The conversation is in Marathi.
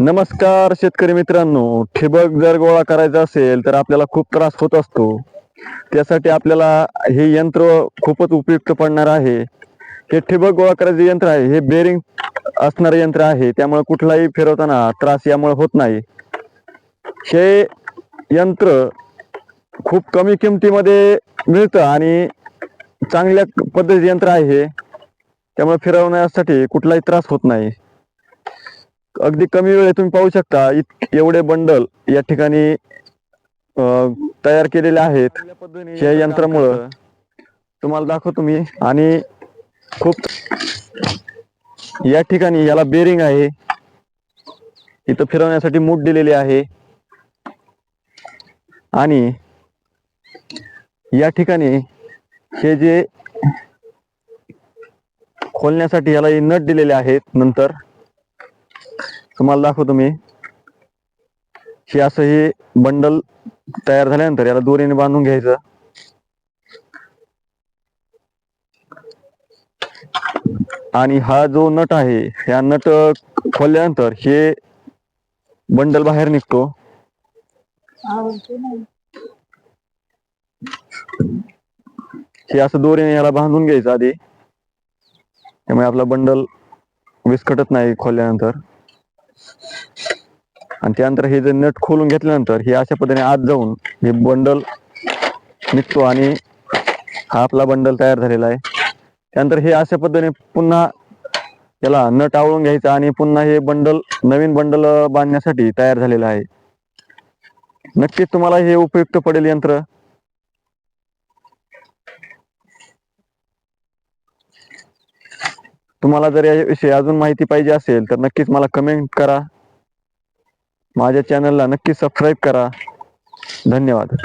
नमस्कार शेतकरी मित्रांनो. ठिबक जर गोळा करायचा असेल तर आपल्याला खूप त्रास होत असतो. त्यासाठी आपल्याला हे यंत्र खूपच उपयुक्त पडणार आहे. हे ठिबक गोळा करायचे यंत्र आहे हे बेरिंग असणारे यंत्र आहे. त्यामुळे कुठलाही फिरवताना त्रास यामुळे होत नाही. हे यंत्र खूप कमी किमतीमध्ये मिळतं आणि चांगल्या पद्धतीचे यंत्र आहे हे. त्यामुळे फिरवण्यासाठी कुठलाही त्रास होत नाही. अगदी कमी वेळेत तुम्ही पाहू शकता एवढे बंडल या ठिकाणी तयार केलेले आहेत. या यंत्रामुळं. तुम्हाला दाखवतो मी. आणि खूप या ठिकाणी याला बेरिंग आहे. इथं फिरवण्यासाठी मूठ दिलेली आहे. आणि या ठिकाणी हे जे खोलण्यासाठी याला हे नट दिलेले आहेत नंतर. तुम्हाला दाखवतो मी. हे असं हे बंडल तयार झाल्यानंतर याला दोरीने बांधून घ्यायचं. आणि हा जो नट आहे ह्या नट खोलल्यानंतर हे बंडल बाहेर निघतो. हे असं दोरीने याला बांधून घ्यायचं आधी. त्यामुळे आपला बंडल विस्कटत नाही खोलल्यानंतर. आणि त्यानंतर हे जे नट खोलून घेतल्यानंतर हे अशा पद्धतीने आत जाऊन हे बंडल निघतो आणि हा आपला बंडल तयार झालेला आहे. त्यानंतर हे अशा पद्धतीने पुन्हा याला नट आवळून घ्यायचं आणि पुन्हा हे बंडल नवीन बंडल बांधण्यासाठी तयार झालेलं आहे. नक्कीच तुम्हाला हे उपयुक्त पडेल यंत्र. तुम्हाला जर याविषयी अजून माहिती पाहिजे असेल तर नक्कीच मला कमेंट करा. माझ्या चॅनलला नक्की सबस्क्राईब करा. धन्यवाद.